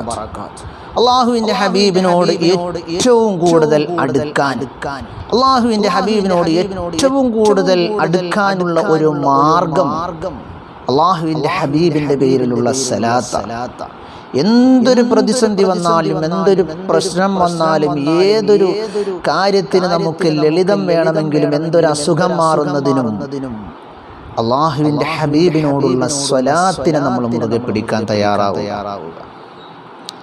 വബർക്കാത്ത് അള്ളാഹുവിന്റെ ഹബീബിനോട് ഏറ്റവും കൂടുതൽ അടുക്കാൻ. അള്ളാഹുവിന്റെ ഹബീബിനോട് ഏറ്റവും കൂടുതൽ അടുക്കാനുള്ള ഒരു മാർഗം അള്ളാഹുവിന്റെ ഹബീബിന്റെ പേരിലുള്ള സലാത്ത. എന്തൊരു പ്രതിസന്ധി വന്നാലും എന്തൊരു പ്രശ്നം വന്നാലും ഏതൊരു കാര്യത്തിന് നമുക്ക് ലളിതം വേണമെങ്കിലും എന്തൊരു അസുഖം മാറുന്നതിനും അള്ളാഹുവിന്റെ ഹബീബിനോടുള്ള സ്വലാത്തിനെ നമ്മൾ മുറുകെ പിടിക്കാൻ തയ്യാറാവുക.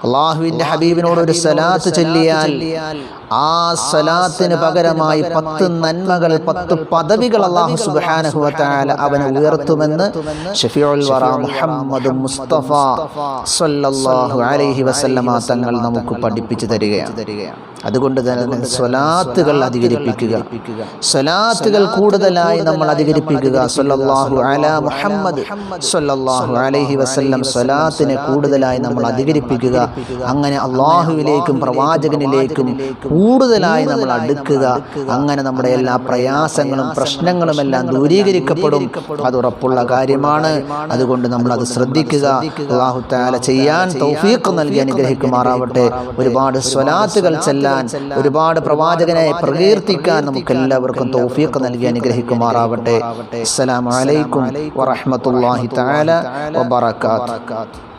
അള്ളാഹുവിന്റെ ഹബീബിനോട് ഒരു സലാത്ത് ചൊല്ലിയാൽ ആ സലാത്തിന് പകരമായി പത്ത് നന്മകൾ പത്ത് പദവികൾ അള്ളാഹു സുബ്ഹാനഹു വതആല അവനെ ഉയർത്തുമെന്ന് വറ മുഹമ്മദ് മുസ്തഫ സല്ലല്ലാഹു അലൈഹി വസല്ലമ തങ്ങൾ നമുക്ക് പഠിപ്പിച്ചു തരികയാണ്. അതുകൊണ്ട് തന്നെ സ്വലാത്തുകൾ അധികരിപ്പിക്കുക. സ്വലാത്തുകൾ കൂടുതലായി നമ്മൾ അധികരിപ്പിക്കുക. സല്ലല്ലാഹു അല മുഹമ്മദ് സല്ലല്ലാഹു അലൈഹി വസല്ലം സ്വലാത്തിനെ കൂടുതലായി നമ്മൾ അധികരിപ്പിക്കുക. അങ്ങനെ അള്ളാഹുവിലേക്കും പ്രവാചകനിലേക്കും കൂടുതലായി നമ്മൾ അടുക്കുക. അങ്ങനെ നമ്മുടെ എല്ലാ പ്രയാസങ്ങളും പ്രശ്നങ്ങളും എല്ലാം ദൂരീകരിക്കപ്പെടും. അത് ഉറപ്പുള്ള കാര്യമാണ്. അതുകൊണ്ട് നമ്മൾ അത് ശ്രദ്ധിക്കുക. അള്ളാഹു താല ചെയ്യാൻ തൗഫീഖ് നൽകി അനുഗ്രഹിക്കുമാറാവട്ടെ. ഒരുപാട് സ്വലാത്തുകൾ ചെല്ലാൻ ഒരുപാട് പ്രവാചകനെ പ്രകീർത്തിക്കാൻ നമുക്ക് എല്ലാവർക്കും തൗഫീഖ് നൽകി അനുഗ്രഹിക്കുമാറാവട്ടെ. അസ്സലാമു അലൈക്കും വറഹ്മത്തുള്ളാഹി തആല വബറകാതുഹു